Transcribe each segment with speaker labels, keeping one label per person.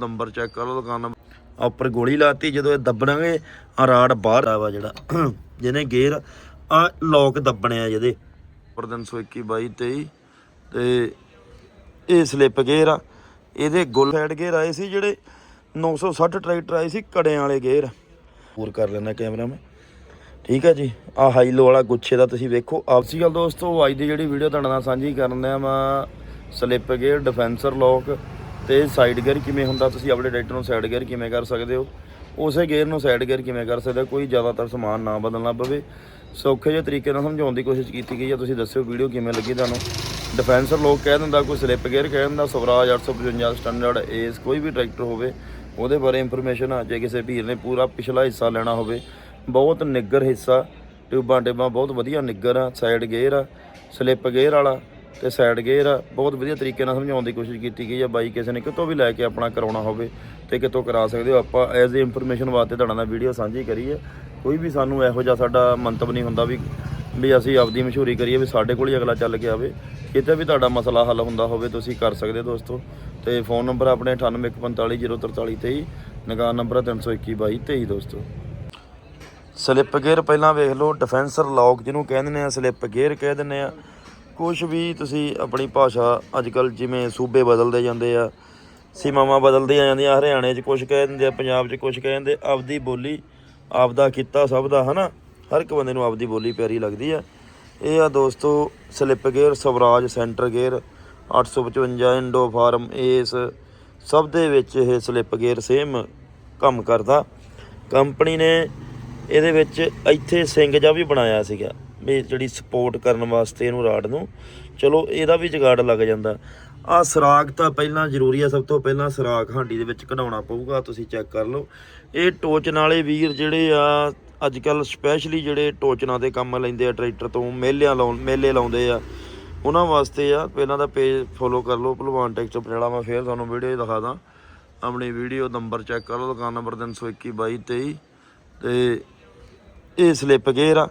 Speaker 1: Number check ਕਰ ਲਓ, ਦੁਕਾਨ ਨੰਬਰ। ਉੱਪਰ ਗੋਲੀ ਲਾਤੀ, ਜਦੋਂ ਇਹ ਦੱਬਣਾਂਗੇ ਆ ਰਾੜ ਬਾਹਰ ਆ ਵਾ ਜਿਹੜਾ। ਜਿਹਨੇ ਗੇਅਰ ਆ ਲੋਕ ਦੱਬਣੇ ਆ ਜਿਹਦੇ। ਉੱਪਰ 321 22 23 ਤੇ ਇਹ ਸਲਿੱਪ ਗੇਅਰ ਆ। ਇਹਦੇ ਗੁੱਲ ਸਾਈਡ ਗੇਅਰ ਆਏ ਸੀ ਜਿਹੜੇ 960 ਟਰੈਕਟਰ ਆਏ ਸੀ ਕੜਿਆਂ ਵਾਲੇ ਗੇਅਰ। ਹੋਰ ਕਰ ਲੈਣਾ ਕੈਮਰਾ ਮੈਂ ਠੀਕ ਹੈ ਜੀ ਆ ਹਾਈ ਲੋ ਵਾਲਾ ਗੁੱਛੇ ਦਾ ਤੁਸੀਂ ਵੇਖੋ। ਆਪਸੀ ਗੱਲ ਦੋਸਤੋ, ਅੱਜ ਦੀ ਜਿਹੜੀ ਵੀਡੀਓ ਤੁਹਾਡੇ ਨਾਲ ਸਾਂਝੀ ਕਰਨ ਆ ਮੈਂ ਸਲਿੱਪ ਗੇਅਰ ਡਿਫੈਂਸਰ ਲੋਕ ਤੇ ਸਾਈਡ ਗੇਅਰ ਕਿਵੇਂ ਹੁੰਦਾ? ਤੁਸੀਂ ਆਪਣੇ ਟਰੈਕਟਰ ਨੂੰ ਸਾਈਡ ਗੇਅਰ ਕਿਵੇਂ ਕਰ ਸਕਦੇ ਹੋ? ਉਸੇ ਗੇਅਰ ਨੂੰ ਸਾਈਡ ਗੇਅਰ ਕਿਵੇਂ ਕਰ ਸਕਦੇ ਕੋਈ ਜ਼ਿਆਦਾਤਰ ਸਮਾਨ ਨਾ ਬਦਲਣਾ ਪਵੇ। ਸੌਖੇ ਜਿਹੇ ਤਰੀਕੇ ਨਾਲ ਸਮਝਾਉਣ ਦੀ ਕੋਸ਼ਿਸ਼ ਕੀਤੀ ਗਈ ਹੈ। ਤੁਸੀਂ ਦੱਸਿਓ ਵੀਡੀਓ ਕਿਵੇਂ ਲੱਗੀ ਤੁਹਾਨੂੰ? ਡਿਫੈਂਸਰ ਲੋਕ ਕਹਿ ਦਿੰਦਾ, ਕੋਈ ਸਲਿੱਪ ਗੇਅਰ ਕਹਿ ਦਿੰਦਾ, ਸਵਰਾਜ 855 ਸਟੈਂਡਰਡ ਏਸ ਕੋਈ ਵੀ ਟਰੈਕਟਰ ਹੋਵੇ, ਉਹਦੇ ਬਾਰੇ ਇਨਫੋਰਮੇਸ਼ਨ ਆ। ਜੇ ਕਿਸੇ ਵੀਰ ਨੇ ਪੂਰਾ ਪਿਛਲਾ ਹਿੱਸਾ ਲੈਣਾ ਹੋਵੇ, ਬਹੁਤ ਨਿੱਗਰ ਹਿੱਸਾ ਟਿਊਬਾਂ ਟਿਊਬਾਂ ਬਹੁਤ ਵਧੀਆ ਨਿੱਗਰ ਆ ਸਾਈਡ ਗੇਅਰ ਆ ਸਲਿੱਪ ਗੇਅਰ ਵਾਲਾ। ਤੇ ਸਾਈਡ ਗੇਅਰ ਆ, ਬਹੁਤ ਵਧੀਆ ਤਰੀਕੇ ਨਾਲ ਸਮਝਾਉਣ ਦੀ ਕੋਸ਼ਿਸ਼ ਕੀਤੀ ਗਈ ਆ, ਬਾਈ ਕਿਸੇ ਨੇ ਕਿਤੋਂ ਵੀ ਲੈ ਕੇ ਆਪਣਾ ਕਰਾਉਣਾ ਹੋਵੇ ਤੇ ਕਿਤੋਂ ਕਰਾ ਸਕਦੇ ਹੋ। ਆਪਾਂ ਐਜ਼ ਏ ਇਨਫੋਰਮੇਸ਼ਨ ਵਾਸਤੇ ਤੁਹਾਡਾ ਨਾਲ ਵੀਡੀਓ ਸਾਂਝੀ ਕਰੀ ਹੈ ਕੋਈ ਵੀ ਸਾਨੂੰ ਇਹੋ ਜਿਹਾ ਸਾਡਾ ਮੰਤਵ ਨਹੀਂ ਹੁੰਦਾ ਵੀ ਵੀ ਅਸੀਂ ਆਪਦੀ ਮਸ਼ਹੂਰੀ ਕਰੀਏ, ਵੀ ਸਾਡੇ ਕੋਲ ਹੀ ਅਗਲਾ ਚੱਲ ਕੇ ਆਵੇ। ਕਿਤੇ ਵੀ ਤੁਹਾਡਾ ਮਸਲਾ ਹੱਲ ਹੁੰਦਾ ਹੋਵੇ, ਤੁਸੀਂ ਕਰ ਸਕਦੇ ਹੋ ਦੋਸਤੋ। ਤੇ ਫੋਨ ਨੰਬਰ ਆਪਣੇ 9845404323 ਨਿਗਾਹ ਨੰਬਰ 3212223 ਦੋਸਤੋ। ਸਲਿੱਪ ਗੇਅਰ ਪਹਿਲਾਂ ਵੇਖ ਲਓ ਡਿਫੈਂਸਰ ਲੌਕ ਜਿਹਨੂੰ ਕਹਿੰਦੇ ਨੇ ਆ ਸਲਿੱਪ ਗੇਅਰ ਕਹਿ ਦਿੰਦੇ ਆ। ਕੁਝ ਵੀ ਤੁਸੀਂ ਆਪਣੀ ਭਾਸ਼ਾ ਅੱਜ-ਕੱਲ ਜਿਵੇਂ ਸੂਬੇ ਬਦਲਦੇ ਜਾਂਦੇ ਆ, ਸੀਮਾਵਾਂ ਬਦਲਦੀਆਂ ਜਾਂਦੀਆਂ, ਹਰਿਆਣੇ 'ਚ ਕੁਝ ਕਹਿ ਦਿੰਦੇ ਆ, ਪੰਜਾਬ 'ਚ ਕੁਝ ਕਹਿ ਦਿੰਦੇ, ਆਪਦੀ ਬੋਲੀ ਆਪਦਾ ਕੀਤਾ ਸਭ ਦਾ, ਹਨਾ? ਹਰ ਇੱਕ ਬੰਦੇ ਨੂੰ ਆਪਦੀ ਬੋਲੀ ਪਿਆਰੀ ਲੱਗਦੀ ਆ। ਇਹ ਆ ਦੋਸਤੋ, slip gear, Swaraj center gear 855 Indo farm ace ਸਭ ਦੇ ਵਿੱਚ ਇਹ ਸਲਿੱਪ ਗੇਅਰ ਸੇਮ ਕੰਮ ਕਰਦਾ। ਕੰਪਨੀ ਨੇ ਇਹਦੇ ਵਿੱਚ ਇੱਥੇ ਸਿੰਗ ਜਾ ਵੀ ਬਣਾਇਆ ਸੀਗਾ। ਵੀ ਜਿਹੜੀ ਸਪੋਰਟ ਕਰਨ ਵਾਸਤੇ ਇਹਨੂੰ ਰਾਡ ਨੂੰ। ਚਲੋ, ਇਹਦਾ ਵੀ ਜਗਾੜ ਲੱਗ ਜਾਂਦਾ। ਆ ਸਰਾਗ ਤਾਂ ਪਹਿਲਾਂ ਜ਼ਰੂਰੀ ਆ, ਸਭ ਤੋਂ ਪਹਿਲਾਂ ਸਰਾਗ ਹਾਂਡੀ ਦੇ ਵਿੱਚ ਕਢਾਉਣਾ ਪਊਗਾ, ਤੁਸੀਂ ਚੈੱਕ ਕਰ ਲਓ। ਇਹ ਟੋਚਨ ਵਾਲੇ ਵੀਰ ਜਿਹੜੇ ਆ ਅੱਜ ਕੱਲ ਸਪੈਸ਼ਲੀ ਜਿਹੜੇ ਟੋਚਨਾਂ ਦੇ ਕੰਮ ਲੈਂਦੇ ਆ ਟਰੈਕਟਰ ਤੋਂ ਮੇਲਿਆਂ ਲਾਉਣ, ਮੇਲੇ ਲਾਉਂਦੇ ਆ, ਉਹਨਾਂ ਵਾਸਤੇ ਆ ਪਹਿਲਾਂ ਦਾ ਪੇਜ ਫੋਲੋ ਕਰ ਲਓ, ਭਲਵਾਨ ਟੈਕਸਟ ਪਟਿਆਲਾ ਮੈਂ ਫੇਰ ਤੁਹਾਨੂੰ ਵੀਡੀਓ ਦਿਖਾ ਦਾਂ। ਆਪਣੀ ਵੀਡੀਓ ਨੰਬਰ ਚੈੱਕ ਕਰ ਲਓ, ਦੁਕਾਨ ਨੰਬਰ 321 22 23 ਤੇ ਇਹ ਸਲਿੱਪ ਗੇਅਰ ਆ।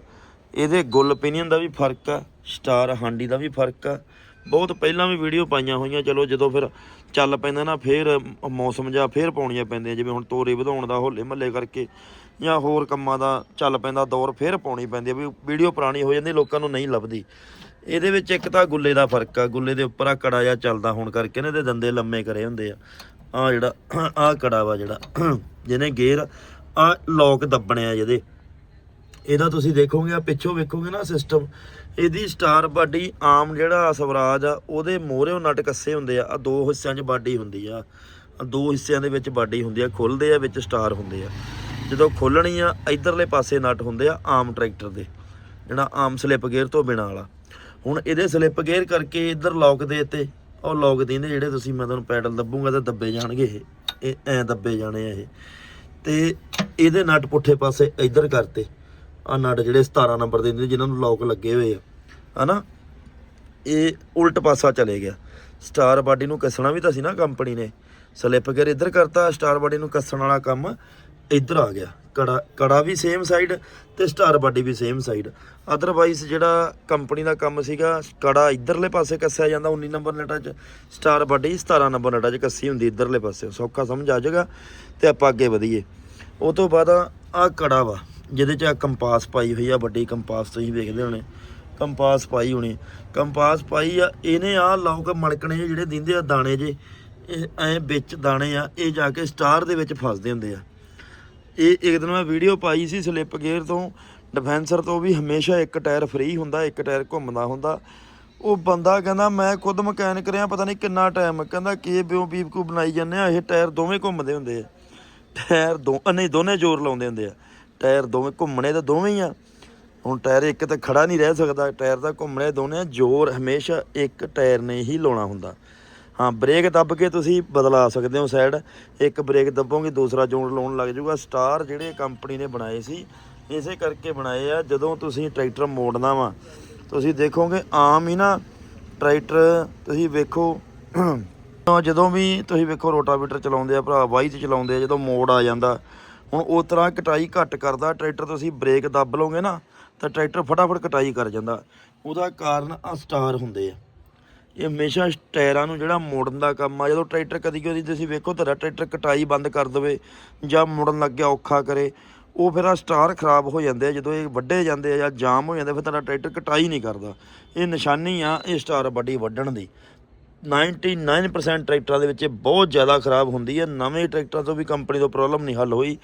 Speaker 1: ਇਹਦੇ ਗੁੱਲ ਪਿਨੀਅਨ ਦਾ ਵੀ ਫ਼ਰਕ ਆ ਸਟਾਰ ਹਾਂਡੀ ਦਾ ਵੀ ਫ਼ਰਕ ਆ। ਬਹੁਤ ਪਹਿਲਾਂ ਵੀ ਵੀਡੀਓ ਪਾਈਆਂ ਹੋਈਆਂ, ਚਲੋ ਜਦੋਂ ਫਿਰ ਚੱਲ ਪੈਂਦਾ ਨਾ, ਫੇਰ ਮੌਸਮ ਜਾਂ ਫੇਰ ਪਾਉਣੀਆਂ ਪੈਂਦੀਆਂ, ਜਿਵੇਂ ਹੁਣ ਤੋਰੇ ਵਧਾਉਣ ਦਾ ਹੋਲੇ ਮਹੱਲੇ ਕਰਕੇ ਜਾਂ ਹੋਰ ਕੰਮਾਂ ਦਾ ਚੱਲ ਪੈਂਦਾ ਦੌਰ, ਫੇਰ ਪਾਉਣੀ ਪੈਂਦੀ ਆ ਵੀ ਵੀਡੀਓ ਪੁਰਾਣੀ ਹੋ ਜਾਂਦੀ, ਲੋਕਾਂ ਨੂੰ ਨਹੀਂ ਲੱਭਦੀ। ਇਹਦੇ ਵਿੱਚ ਇੱਕ ਤਾਂ ਗੁੱਲੇ ਦਾ ਫ਼ਰਕ ਆ, ਗੁੱਲੇ ਦੇ ਉੱਪਰ ਆ ਕੜਾ ਜਿਹਾ ਚੱਲਦਾ ਹੋਣ ਕਰਕੇ ਨਾ, ਇਹਦੇ ਦੰਦੇ ਲੰਮੇ ਕਰੇ ਹੁੰਦੇ ਆ। ਆ ਜਿਹੜਾ ਆ ਕੜਾ ਵਾ ਜਿਹੜਾ, ਜਿਹਨੇ ਗੇਅਰ ਆ ਲੋਕ ਦੱਬਣੇ ਆ ਜਿਹਦੇ। ਇਹਦਾ ਤੁਸੀਂ ਦੇਖੋਗੇ ਆ ਪਿੱਛੋਂ ਵੇਖੋਗੇ ਨਾ ਸਿਸਟਮ ਇਹਦੀ ਸਟਾਰ ਬਾਡੀ ਆਮ ਜਿਹੜਾ ਸਵਰਾਜ ਆ, ਉਹਦੇ ਮੋਹਰੇ ਨਟ ਕੱਸੇ ਹੁੰਦੇ ਆ ਆ ਦੋ ਹਿੱਸਿਆਂ 'ਚ ਬਾਡੀ ਹੁੰਦੀ ਆ। ਦੋ ਹਿੱਸਿਆਂ ਦੇ ਵਿੱਚ ਬਾਡੀ ਹੁੰਦੀ ਆ, ਖੁੱਲਦੇ ਆ, ਵਿੱਚ ਸਟਾਰ ਹੁੰਦੇ ਆ। ਜਦੋਂ ਖੋਲਣੀ ਆ, ਇਧਰਲੇ ਪਾਸੇ ਨਟ ਹੁੰਦੇ ਆ, ਆਮ ਟਰੈਕਟਰ ਦੇ, ਜਿਹੜਾ ਆਮ ਸਲਿੱਪ ਗੇਅਰ ਤੋਂ ਬਿਨਾਂ ਵਾਲਾ। ਹੁਣ ਇਹਦੇ ਸਲਿੱਪ ਗੇਅਰ ਕਰਕੇ ਇਧਰ ਲੌਕ ਦੇ ਤੇ, ਉਹ ਲੌਕ ਦੇ ਨੇ ਜਿਹੜੇ ਤੁਸੀਂ ਮੈਂ ਤੁਹਾਨੂੰ ਪੈਡਲ ਦੱਬੂਗਾ ਤਾਂ ਦੱਬੇ ਜਾਣਗੇ ਇਹ। ਇਹ ਐ ਦੱਬੇ ਜਾਣੇ ਆ ਇਹ। ਤੇ ਇਹਦੇ ਨਟ ਪੁੱਠੇ ਪਾਸੇ ਇਧਰ ਕਰਤੇ। ਆ ਨਟ ਜਿਹੜੇ 17 ਨੰਬਰ ਦੇ ਨੇ, ਜਿਨ੍ਹਾਂ ਨੂੰ ਲੌਕ ਲੱਗੇ ਹੋਏ ਆ, ਹਨਾ? ਇਹ ਉਲਟ ਪਾਸਾ ਚਲੇ ਗਿਆ। ਸਟਾਰ ਬਾਡੀ ਨੂੰ ਕੱਸਣਾ ਵੀ ਤਾਂ ਸੀ ਨਾ ਕੰਪਨੀ ਨੇ। ਸਲਿੱਪ ਗੇਅਰ ਇੱਧਰ ਕਰਤਾ ਸਟਾਰ ਬਾਡੀ ਨੂੰ ਕੱਸਣ ਵਾਲਾ ਕੰਮ ਇੱਧਰ ਆ ਗਿਆ। ਕੜਾ ਕੜਾ ਵੀ ਸੇਮ ਸਾਈਡ ਤੇ ਸਟਾਰ ਬਾਡੀ ਵੀ ਸੇਮ ਸਾਈਡ ਅਦਰਵਾਈਜ਼ ਜਿਹੜਾ ਕੰਪਨੀ ਦਾ ਕੰਮ ਸੀਗਾ, ਕੜਾ ਇੱਧਰਲੇ ਪਾਸੇ ਕੱਸਿਆ ਜਾਂਦਾ 19 ਨੰਬਰ ਨਟਾਂ 'ਚ। ਸਟਾਰ ਬਾਡੀ 17 ਨੰਬਰ ਨਟਾਂ 'ਚ ਕੱਸੀ ਹੁੰਦੀ ਇੱਧਰਲੇ ਪਾਸੇ। ਸੌਖਾ ਸਮਝ ਆ ਜਾਏਗਾ ਤੇ ਆਪਾਂ ਅੱਗੇ ਵਧੀਏ। ਉਹ ਤੋਂ ਬਾਅਦ ਆ ਕੜਾ ਵਾ। ਜਿਹਦੇ 'ਚ ਆ ਕੰਪਾਸ ਪਾਈ ਹੋਈ ਆ ਵੱਡੀ ਕੰਪਾਸ ਤੁਸੀਂ ਵੇਖਦੇ ਹੋਣੇ। ਕੰਪਾਸ ਪਾਈ ਹੋਣੀ। ਕੰਪਾਸ ਪਾਈ ਆ ਇਹਨੇ ਆ ਲੋਕ ਮਲਕਣੇ ਜਿਹੜੇ ਦਿੰਦੇ ਆ ਦਾਣੇ ਜੇ ਇਹ ਐ ਵਿੱਚ ਦਾਣੇ ਆ ਇਹ ਜਾ ਕੇ ਸਟਾਰ ਦੇ ਵਿੱਚ ਫਸਦੇ ਹੁੰਦੇ ਆ। ਇਹ ਇੱਕ ਦਿਨ ਮੈਂ ਵੀਡੀਓ ਪਾਈ ਸੀ ਸਲਿੱਪ ਗੇਅਰ ਤੋਂ ਡਿਫੈਂਸਰ ਤੋਂ ਵੀ ਹਮੇਸ਼ਾ ਇੱਕ ਟਾਇਰ ਫ੍ਰੀ ਹੁੰਦਾ ਇੱਕ ਟਾਇਰ ਘੁੰਮਦਾ ਹੁੰਦਾ। ਉਹ ਬੰਦਾ ਕਹਿੰਦਾ ਮੈਂ ਖੁਦ ਮਕੈਨਿਕ ਰਿਹਾ ਪਤਾ ਨਹੀਂ ਕਿੰਨਾ ਟਾਈਮ ਕਹਿੰਦਾ ਕਿ ਬਿਓ ਬੀਬਕੂ ਬਣਾਈ ਜਾਂਦੇ ਆ ਇਹ ਟਾਇਰ ਦੋਵੇਂ ਘੁੰਮਦੇ ਹੁੰਦੇ ਆ। ਟਾਇਰ ਦੋ ਅ, ਨਹੀਂ ਦੋਨੇ ਜ਼ੋਰ ਲਾਉਂਦੇ ਹੁੰਦੇ ਆ। ਟਾਇਰ ਦੋਵੇਂ ਘੁੰਮਣੇ ਤਾਂ ਦੋਵੇਂ ਹੀ ਆ। ਹੁਣ ਟਾਇਰ ਇੱਕ ਤਾਂ ਖੜਾ ਨਹੀਂ ਰਹਿ ਸਕਦਾ, ਟਾਇਰ ਦਾ ਘੁੰਮਣੇ ਦੋਨੇ ਆ, ਜ਼ੋਰ ਹਮੇਸ਼ਾ ਇੱਕ ਟਾਇਰ ਨੇ ਹੀ ਲਾਉਣਾ ਹੁੰਦਾ। ਹਾਂ, ਬ੍ਰੇਕ ਦੱਬ ਕੇ ਤੁਸੀਂ ਬਦਲਾ ਸਕਦੇ ਹੋ ਸਾਈਡ। ਇੱਕ ਬ੍ਰੇਕ ਦੱਬੋਗੇ, ਦੂਸਰਾ ਜੋੜ ਲਾਉਣ ਲੱਗ ਜਾਊਗਾ। ਸਟਾਰ ਜਿਹੜੇ ਕੰਪਨੀ ਨੇ ਬਣਾਏ ਸੀ, ਇਸੇ ਕਰਕੇ ਬਣਾਏ ਆ। ਜਦੋਂ ਤੁਸੀਂ ਟਰੈਕਟਰ ਮੋੜਨਾ ਵਾ, ਤੁਸੀਂ ਦੇਖੋਗੇ ਆਮ ਹੀ ਨਾ ਟਰੈਕਟਰ, ਤੁਸੀਂ ਵੇਖੋ, ਜਦੋਂ ਵੀ ਤੁਸੀਂ ਵੇਖੋ ਰੋਟਾਵੇਟਰ ਚਲਾਉਂਦੇ ਆ ਭਰਾ, ਵਾਈ ਤੇ ਚਲਾਉਂਦੇ ਆ, ਜਦੋਂ ਮੋੜ ਆ ਜਾਂਦਾ ਹੁਣ ਉਸ ਤਰ੍ਹਾਂ ਕਟਾਈ ਘੱਟ ਕਰਦਾ, ਟਰੈਕਟਰ ਤੁਸੀਂ ਬ੍ਰੇਕ ਦੱਬ ਲਓਗੇ ਨਾ, ਤਾਂ ਟਰੈਕਟਰ ਫਟਾਫਟ ਕਟਾਈ ਕਰ ਜਾਂਦਾ। ਉਹਦਾ ਕਾਰਨ ਆ ਸਟਾਰ ਹੁੰਦੇ ਆ। ਇਹ ਹਮੇਸ਼ਾ ਟਾਇਰਾਂ ਨੂੰ ਜਿਹੜਾ ਮੋੜਨ ਦਾ ਕੰਮ ਆ, ਜਦੋਂ ਟਰੈਕਟਰ ਕਦੀ ਕਦੀ ਤੁਸੀਂ ਵੇਖੋ ਤੁਹਾਡਾ ਟਰੈਕਟਰ ਕਟਾਈ ਬੰਦ ਕਰ ਦੇਵੇ ਜਾਂ ਮੁੜਨ ਲੱਗਿਆ ਔਖਾ ਕਰੇ, ਉਹ ਫਿਰ ਆ ਸਟਾਰ ਖਰਾਬ ਹੋ ਜਾਂਦੇ ਆ, ਜਦੋਂ ਇਹ ਵੱਡੇ ਜਾਂਦੇ ਆ ਜਾਂ ਜਾਮ ਹੋ ਜਾਂਦੇ ਫਿਰ ਤੁਹਾਡਾ ਟਰੈਕਟਰ ਕਟਾਈ ਨਹੀਂ ਕਰਦਾ। ਇਹ ਨਿਸ਼ਾਨੀ ਆ, ਇਹ ਸਟਾਰ ਵੱਡੀ ਵੱਢਣ ਦੀ। 99% ਟਰੈਕਟਰਾਂ ਦੇ ਵਿੱਚ ਇਹ ਬਹੁਤ ਜ਼ਿਆਦਾ ਖਰਾਬ ਹੁੰਦੀ ਹੈ। ਨਵੇਂ ਟਰੈਕਟਰਾਂ ਤੋਂ ਵੀ ਕੰਪਨੀ ਤੋਂ ਪ੍ਰੋਬਲਮ ਨਹੀਂ ਹੱਲ ਹੋਈ।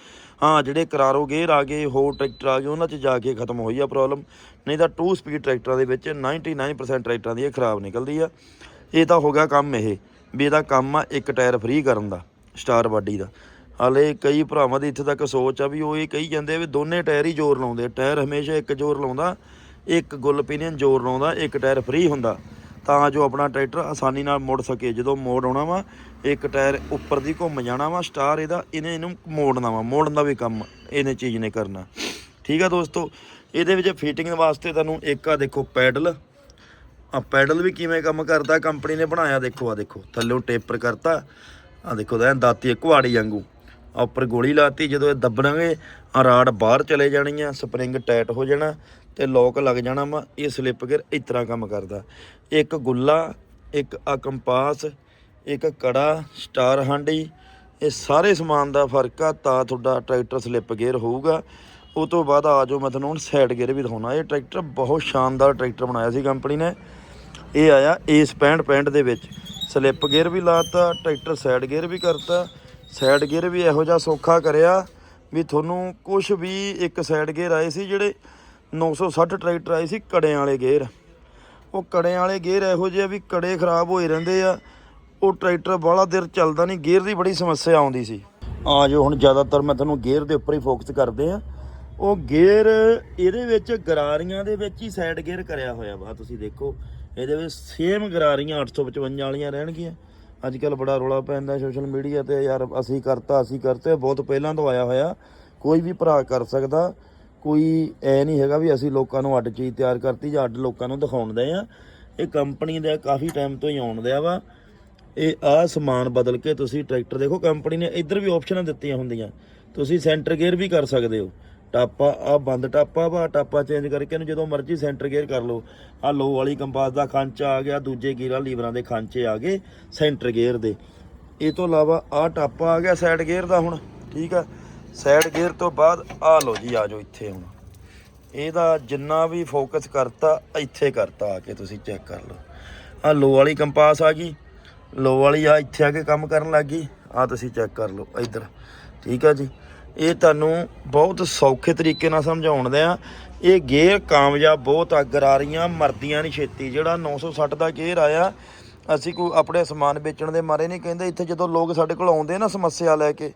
Speaker 1: ਹਾਂ, ਜਿਹੜੇ ਕਰਾਰੋ ਗੇਅਰ ਆ ਗਏ, ਹੋਰ ਟਰੈਕਟਰ ਆ ਗਏ, ਉਹਨਾਂ 'ਚ ਜਾ ਕੇ ਖਤਮ ਹੋਈ ਆ ਪ੍ਰੋਬਲਮ। ਨਹੀਂ ਤਾਂ 2 ਸਪੀਡ ਟਰੈਕਟਰਾਂ ਦੇ ਵਿੱਚ 99% ਟਰੈਕਟਰਾਂ ਦੀ ਇਹ ਖਰਾਬ ਨਿਕਲਦੀ ਆ। ਇਹ ਤਾਂ ਹੋ ਗਿਆ ਕੰਮ ਇਹ, ਵੀ ਇਹਦਾ ਕੰਮ ਆ ਇੱਕ ਟਾਇਰ ਫ੍ਰੀ ਕਰਨ ਦਾ ਸਟਾਰ ਬਾਡੀ ਦਾ। ਹਾਲੇ ਕਈ ਭਰਾਵਾਂ ਦੀ ਇੱਥੇ ਤੱਕ ਸੋਚ ਆ ਵੀ ਉਹ ਇਹ ਕਹੀ ਜਾਂਦੇ ਆ ਵੀ ਦੋਨੇ ਟਾਇਰ ਹੀ ਜ਼ੋਰ ਲਾਉਂਦੇ ਆ। ਟਾਇਰ ਹਮੇਸ਼ਾ ਇੱਕ ਜ਼ੋਰ ਲਾਉਂਦਾ, ਇੱਕ ਗੁੱਲ ਪੀਨੀਅਨ ਜ਼ੋਰ ਲਾਉਂਦਾ, ਇੱਕ ਟਾਇਰ ਫ੍ਰੀ ਹੁੰਦਾ। ਤਾਂ ਜੋ ਆਪਣਾ ਟਰੈਕਟਰ ਆਸਾਨੀ ਨਾਲ ਮੁੜ ਸਕੇ। ਜਦੋਂ ਮੋੜ ਆਉਣਾ ਵਾ, ਇੱਕ ਟਾਇਰ ਉੱਪਰ ਦੀ ਘੁੰਮ ਜਾਣਾ ਵਾ, ਸਟਾਰ ਇਹਦਾ, ਇਹਨੇ ਇਹਨੂੰ ਮੋੜਨਾ ਵਾ। ਮੋੜਨ ਦਾ ਵੀ ਕੰਮ ਇਹਨੇ ਚੀਜ਼ ਨੇ ਕਰਨਾ। ਠੀਕ ਆ ਦੋਸਤੋ, ਇਹਦੇ ਵਿੱਚ ਫਿਟਿੰਗ ਵਾਸਤੇ ਤੁਹਾਨੂੰ ਇੱਕ ਆ ਦੇਖੋ ਪੈਡਲ। ਆ ਪੈਡਲ ਵੀ ਕਿਵੇਂ ਕੰਮ ਕਰਦਾ, ਕੰਪਨੀ ਨੇ ਬਣਾਇਆ, ਦੇਖੋ ਆ ਦੇਖੋ। ਥੱਲੇੋਂ ਟੇਪਰ ਕਰਤਾ। ਆ ਦੇਖੋ ਦਾ ਦਾਤੀ ਕੁਹਾੜੀ ਵਾਂਗੂ। ਉੱਪਰ ਗੋਲੀ ਲਾਤੀ, ਜਦੋਂ ਇਹ ਦੱਬਣਾਂਗੇ ਆ ਰਾਡ ਬਾਹਰ ਚਲੇ ਜਾਣੀ ਆ ਸਪਰਿੰਗ ਟਾਈਟ ਹੋ ਜਾਣਾ ਤੇ ਲੋਕ ਲੱਗ ਜਾਣਾ ਵਾ, ਇਹ ਸਲਿੱਪ ਗੇਅਰ ਇਸ ਤਰ੍ਹਾਂ ਕੰਮ ਕਰਦਾ। ਇੱਕ ਗੁੱਲਾ, ਇੱਕ ਆ ਕੰਪਾਸ ਇੱਕ ਕੜਾ, ਸਟਾਰ ਹਾਂਡੀ, ਇਹ ਸਾਰੇ ਸਮਾਨ ਦਾ ਫ਼ਰਕ ਆ, ਤਾਂ ਤੁਹਾਡਾ ਟਰੈਕਟਰ ਸਲਿੱਪ ਗੇਅਰ ਹੋਊਗਾ। ਉਹ ਤੋਂ ਬਾਅਦ ਆ ਜਾਓ, ਮੈਂ ਤੁਹਾਨੂੰ ਹੁਣ ਸਾਈਡ ਗੇਅਰ ਵੀ ਦਿਖਾਉਣਾ। ਇਹ ਟਰੈਕਟਰ ਬਹੁਤ ਸ਼ਾਨਦਾਰ ਟਰੈਕਟਰ ਬਣਾਇਆ ਸੀ ਕੰਪਨੀ ਨੇ। ਇਹ ਆਇਆ ਏਸ 65 65 ਦੇ ਵਿੱਚ। ਸਲਿੱਪ ਗੇਅਰ ਵੀ ਲਾਤਾ ਟਰੈਕਟਰ ਸਾਈਡ ਗੇਅਰ ਵੀ ਕਰਤਾ। ਸਾਈਡ ਗੇਅਰ ਵੀ ਇਹੋ ਜਿਹਾ ਸੌਖਾ ਕਰਿਆ ਵੀ ਤੁਹਾਨੂੰ ਕੁਝ ਵੀ ਇੱਕ ਸਾਈਡ ਗੇਅਰ ਆਏ ਸੀ ਜਿਹੜੇ 960 ਟਰੈਕਟਰ ਆਏ ਸੀ ਕੜਿਆਂ ਵਾਲੇ ਗੇਅਰ ਉਹ ਕੜਿਆਂ ਵਾਲੇ ਗੇਅਰ ਇਹੋ ਜਿਹੇ ਆ ਵੀ ਕੜੇ ਖਰਾਬ ਹੋਏ ਰਹਿੰਦੇ ਆ, ਉਹ ਟਰੈਕਟਰ ਬਾਹਲਾ ਦੇਰ ਚੱਲਦਾ ਨਹੀਂ ਗੇਅਰ ਦੀ ਬੜੀ ਸਮੱਸਿਆ ਆਉਂਦੀ ਸੀ। ਆ ਜੋ ਹੁਣ ਜ਼ਿਆਦਾਤਰ ਮੈਂ ਤੁਹਾਨੂੰ ਗੇਅਰ ਦੇ ਉੱਪਰ ਹੀ ਫੋਕਸ ਕਰਦੇ ਆ। ਉਹ ਗੇਅਰ ਇਹਦੇ ਵਿੱਚ ਗਰਾਰੀਆਂ ਦੇ ਵਿੱਚ ਹੀ ਸਾਈਡ ਗੇਅਰ ਕਰਿਆ ਹੋਇਆ ਵਾ, ਤੁਸੀਂ ਦੇਖੋ। ਇਹਦੇ ਵਿੱਚ ਸੇਮ ਗਰਾਰੀਆਂ 855 ਵਾਲੀਆਂ ਰਹਿਣਗੀਆਂ। ਅੱਜ ਕੱਲ ਬੜਾ ਰੋਲਾ ਪੈਂਦਾ ਸੋਸ਼ਲ ਮੀਡੀਆ ਤੇ, ਯਾਰ ਅਸੀਂ ਕਰਤਾ, ਅਸੀਂ ਕਰਤੇ, ਬਹੁਤ ਪਹਿਲਾਂ ਤੋਂ ਆਇਆ ਹੋਇਆ। ਕੋਈ ਵੀ ਭਰਾ ਕਰ ਸਕਦਾ, ਕੋਈ ਐ ਨਹੀਂ ਹੈਗਾ ਵੀ ਅਸੀਂ ਲੋਕਾਂ ਨੂੰ ਅੱਡ ਚੀਜ਼ ਤਿਆਰ ਕਰਤੀ ਜਾਂ ਅੱਡ ਲੋਕਾਂ ਨੂੰ ਦਿਖਾਉਂਦੇ ਆ। ਇਹ ਕੰਪਨੀ ਦਾ ਕਾਫੀ ਟਾਈਮ ਤੋਂ ਹੀ ਆਉਣ ਦਿਆ ਵਾ। ਇਹ ਆ ਸਮਾਨ ਬਦਲ ਕੇ ਤੁਸੀਂ ਟਰੈਕਟਰ ਦੇਖੋ ਕੰਪਨੀ ਨੇ ਇੱਧਰ ਵੀ ਆਪਸ਼ਨਾਂ ਦਿੱਤੀਆਂ ਹੁੰਦੀਆਂ। ਤੁਸੀਂ ਸੈਂਟਰ ਗੇਅਰ ਵੀ ਕਰ ਸਕਦੇ ਹੋ। ਟਾਪਾ, ਆ ਬੰਦ ਟਾਪਾ ਵਾ, ਟਾਪਾ ਚੇਂਜ ਕਰਕੇ ਇਹਨੂੰ ਜਦੋਂ ਮਰਜ਼ੀ ਸੈਂਟਰ ਗੇਅਰ ਕਰ ਲਓ। ਆ ਲੋ ਵਾਲੀ ਕੰਪਾਸ ਦਾ ਖਾਂਚਾ ਆ ਗਿਆ, ਦੂਜੇ ਗੀਰਾਂ ਲੀਵਰਾਂ ਦੇ ਖਾਂਚੇ ਆ ਗਏ ਸੈਂਟਰ ਗੇਅਰ ਦੇ। ਇਹ ਤੋਂ ਇਲਾਵਾ ਆ ਟਾਪਾ ਆ ਗਿਆ ਸਾਈਡ ਗੇਅਰ ਦਾ ਹੁਣ, ਠੀਕ ਆ? ਸਾਈਡ ਗੇਅਰ ਤੋਂ ਬਾਅਦ ਆ ਲੋ ਜੀ, ਆ ਜਾਓ ਇੱਥੇ ਹੁਣ। ਇਹਦਾ ਜਿੰਨਾ ਵੀ ਫੋਕਸ ਕਰਤਾ, ਇੱਥੇ ਕਰਤਾ ਆ ਕੇ ਤੁਸੀਂ ਚੈੱਕ ਕਰ ਲਓ। ਆ ਲੋ ਵਾਲੀ ਕੰਪਾਸ ਆ ਗਈ, ਲੋ ਵਾਲੀ ਆ ਇੱਥੇ ਆ ਕੇ ਕੰਮ ਕਰਨ ਲੱਗ ਗਈ, ਆ ਤੁਸੀਂ ਚੈੱਕ ਕਰ ਲਓ ਇੱਧਰ, ਠੀਕ ਆ ਜੀ? ਇਹ ਤੁਹਾਨੂੰ ਬਹੁਤ ਸੌਖੇ ਤਰੀਕੇ ਨਾਲ ਸਮਝਾਉਣਦੇ ਆ। ਇਹ ਗੇਅਰ ਕਾਮਯਾਬ, ਬਹੁਤ ਅੱਗ ਆ ਰਹੀਆਂ, ਮਰਦੀਆਂ ਨਹੀਂ ਛੇਤੀ। ਜਿਹੜਾ 960 ਦਾ ਗੇਅਰ ਆਇਆ, ਅਸੀਂ ਕੋਈ ਆਪਣੇ ਸਮਾਨ ਵੇਚਣ ਦੇ ਮਾਰੇ ਨਹੀਂ ਕਹਿੰਦੇ। ਇੱਥੇ ਜਦੋਂ ਲੋਕ ਸਾਡੇ ਕੋਲ ਆਉਂਦੇ ਨਾ ਸਮੱਸਿਆ ਲੈ ਕੇ,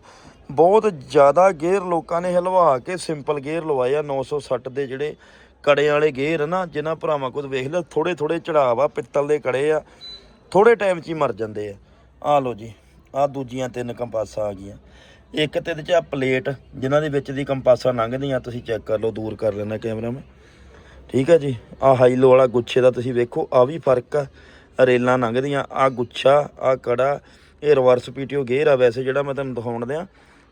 Speaker 1: ਬਹੁਤ ਜ਼ਿਆਦਾ ਗੇਅਰ ਲੋਕਾਂ ਨੇ ਹਲਵਾ ਕੇ ਸਿੰਪਲ ਗੇਅਰ ਲਵਾਏ ਆ। 960 ਦੇ ਜਿਹੜੇ ਕੜੇ ਵਾਲੇ ਗੇਅਰ ਨਾ, ਜਿਨ੍ਹਾਂ ਭਰਾਵਾਂ ਕੋਲ ਵੇਖ ਲਿਆ ਥੋੜੇ ਥੋੜੇ ਚੜਾਵਾ ਪਿੱਤਲ ਦੇ ਕੜੇ ਆ ਥੋੜੇ ਟਾਈਮ 'ਚ ਹੀ ਮਰ ਜਾਂਦੇ ਆ। ਆ ਲਓ ਜੀ ਆ ਦੂਜੀਆਂ ਤਿੰਨ ਕੰਪਾਸਾਂ ਆ ਗਈਆਂ। ਇੱਕ ਤੇ ਇਹਦੇ 'ਚ ਆ ਪਲੇਟ ਜਿਨ੍ਹਾਂ ਦੇ ਵਿੱਚ ਦੀ ਕੰਪਾਸਾਂ ਲੰਘਦੀਆਂ, ਤੁਸੀਂ ਚੈੱਕ ਕਰ ਲਓ, ਦੂਰ ਕਰ ਲੈਣਾ ਕੈਮਰਾ ਮੈਂ ਠੀਕ ਆ ਜੀ? ਆ ਹਾਈਲੋ ਵਾਲਾ ਗੁੱਛੇ ਦਾ ਤੁਸੀਂ ਵੇਖੋ ਆ ਵੀ ਫ਼ਰਕ ਆ। ਰੇਲਾਂ ਲੰਘਦੀਆਂ ਆ ਗੁੱਛਾ ਆ ਕੜਾ, ਇਹ ਰਿਵਰਸ ਪੀਟੀਓ ਗੇਅਰ ਆ ਵੈਸੇ ਜਿਹੜਾ ਮੈਂ ਤੁਹਾਨੂੰ ਦਿਖਾਉਣ ਦਿਆਂ।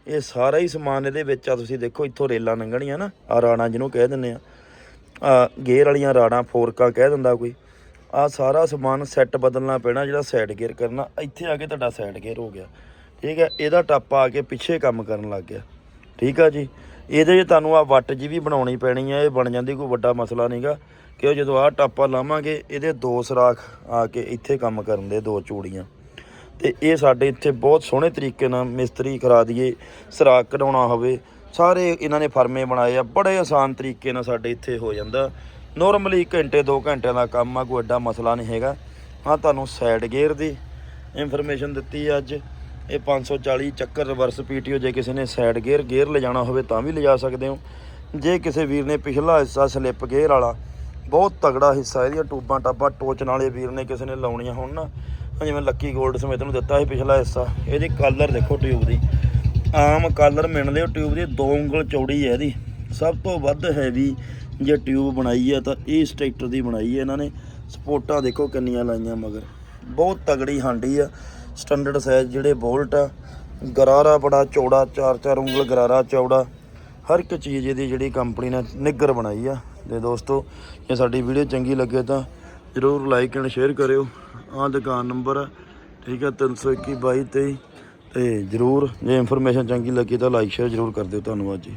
Speaker 1: ਇਹ ਸਾਰਾ ਹੀ ਸਮਾਨ ਇਹਦੇ ਵਿੱਚ ਆ, ਤੁਸੀਂ ਦੇਖੋ ਇੱਥੋਂ ਰੇਲਾਂ ਲੰਘਣੀਆਂ ਨਾ ਆ ਰਾਣਾ ਜਿਹਨੂੰ ਕਹਿ ਦਿੰਦੇ ਆ ਆ ਗੇਅਰ ਵਾਲੀਆਂ ਰਾੜਾਂ ਫੋਰਕਾਂ ਕਹਿ ਦਿੰਦਾ ਕੋਈ। ਆ ਸਾਰਾ ਸਮਾਨ ਸੈੱਟ ਬਦਲਣਾ ਪੈਣਾ, ਜਿਹੜਾ ਸਾਈਡ ਗੇਅਰ ਕਰਨਾ, ਇੱਥੇ ਆ ਕੇ ਤੁਹਾਡਾ ਸਾਈਡ ਗੇਅਰ ਹੋ ਗਿਆ। ਠੀਕ ਹੈ, ਇਹਦਾ ਟਾਪਾ ਆ ਕੇ ਪਿੱਛੇ ਕੰਮ ਕਰਨ ਲੱਗ ਗਿਆ। ਠੀਕ ਆ ਜੀ? ਇਹਦੇ 'ਚ ਤੁਹਾਨੂੰ ਆ ਵੱਟ ਜੀ ਵੀ ਬਣਾਉਣੀ ਪੈਣੀ ਆ, ਇਹ ਬਣ ਜਾਂਦੀ, ਕੋਈ ਵੱਡਾ ਮਸਲਾ ਨਹੀਂਗਾ ਕਿ ਜਦੋਂ ਆ ਟਾਪਾ ਲਾਵਾਂਗੇ, ਇਹਦੇ ਦੋ ਸਰਾਖ ਆ ਕੇ ਇੱਥੇ ਕੰਮ ਕਰਨ ਦੇ, ਦੋ ਚੂੜੀਆਂ। ਤੇ ਇਹ ਸਾਡੇ ਇੱਥੇ ਬਹੁਤ ਸੋਹਣੇ ਤਰੀਕੇ ਨਾਲ ਮਿਸਤਰੀ ਕਰਾ ਦਈਏ, ਸਰਾਖ ਕਢਾਉਣਾ ਹੋਵੇ। ਸਾਰੇ ਇਹਨਾਂ ਨੇ ਫਰਮੇ ਬਣਾਏ ਆ, ਬੜੇ ਆਸਾਨ ਤਰੀਕੇ ਨਾਲ ਸਾਡੇ ਇੱਥੇ ਹੋ ਜਾਂਦਾ। ਨੋਰਮਲੀ ਘੰਟੇ 2 ਘੰਟਿਆਂ ਦਾ ਕੰਮ ਆ, ਕੋਈ ਐਡਾ ਮਸਲਾ ਨਹੀਂ ਹੈਗਾ। ਹਾਂ ਤੁਹਾਨੂੰ ਸਾਈਡ ਗੇਅਰ ਦੀ ਇਨਫੋਰਮੇਸ਼ਨ ਦਿੱਤੀ ਆ ਅੱਜ। ਇਹ 540 ਚੱਕਰ ਰਿਵਰਸ ਪੀਟੀਓ ਜੇ ਕਿਸੇ ਨੇ ਸਾਈਡ ਗੇਅਰ ਗੇਅਰ ਲਿਜਾਣਾ ਹੋਵੇ ਤਾਂ ਵੀ ਲਿਜਾ ਸਕਦੇ ਹੋ। ਜੇ ਕਿਸੇ ਵੀਰ ਨੇ ਪਿਛਲਾ ਹਿੱਸਾ ਸਲਿੱਪ ਗੇਅਰ ਵਾਲਾ, ਬਹੁਤ ਤਗੜਾ ਹਿੱਸਾ, ਇਹਦੀਆਂ ਟੂਬਾਂ ਟਾਬਾਂ ਟੋਚਣ ਵਾਲੇ ਵੀਰ ਨੇ ਕਿਸੇ ਨੇ ਲਾਉਣੀਆਂ ਹੋਣ ਨਾ ਜਿਵੇਂ ਲੱਕੀ 골ਡ ਸਮੇਤ ਨੂੰ ਦਿੱਤਾ ਸੀ ਪਿਛਲਾ ਹਿੱਸਾ, ਇਹਦੀ ਕਾਲਰ ਦੇਖੋ ਟਿਊਬ ਦੀ। ਆਮ ਕਾਲਰ ਮਿਲਦੇ ਉਹ ਟਿਊਬ ਦੀ, ਦੋ ਉਂਗਲ ਚੌੜੀ ਹੈ ਇਹਦੀ। ਸਭ ਤੋਂ ਵੱਧ ਹੈਵੀ ਜੇ ਟਿਊਬ ਬਣਾਈ ਹੈ ਤਾਂ ਇਹ ਟਰੈਕਟਰ ਦੀ ਬਣਾਈ ਹੈ ਇਹਨਾਂ ਨੇ। ਸਪੋਰਟਾਂ ਦੇਖੋ ਕਿੰਨੀਆਂ ਲਾਈਆਂ ਮਗਰ। ਬਹੁਤ ਤਗੜੀ ਹਾਂਡੀ ਆ। ਸਟੈਂਡਰਡ ਸਾਈਜ਼ ਜਿਹੜੇ ਬੋਲਟ ਆ, ਗਰਾਰਾ ਬੜਾ ਚੌੜਾ 4-4 ਉਂਗਲ ਗਰਾਰਾ ਚੌੜਾ। ਹਰ ਇੱਕ ਚੀਜ਼ ਇਹਦੀ ਜਿਹੜੀ ਕੰਪਨੀ ਨੇ ਨਿੱਗਰ ਬਣਾਈ ਆ। ਤੇ ਦੋਸਤੋ, ਜੇ ਸਾਡੀ ਵੀਡੀਓ ਚੰਗੀ ਲੱਗੇ ਤਾਂ ਜਰੂਰ ਲਾਈਕ ਐਂਡ ਸ਼ੇਅਰ ਕਰਿਓ। ਆ ਦੁਕਾਨ ਨੰਬਰ ਆ, ਠੀਕ ਆ 321 22 23 ਤੇ ਜਰੂਰ ਜੇ ਇਨਫੋਰਮੇਸ਼ਨ ਚੰਗੀ ਲੱਗੀ ਤਾਂ ਲਾਈਕ, ਸ਼ੇਅਰ ਜਰੂਰ ਕਰ ਦਿਓ। ਧੰਨਵਾਦ ਜੀ।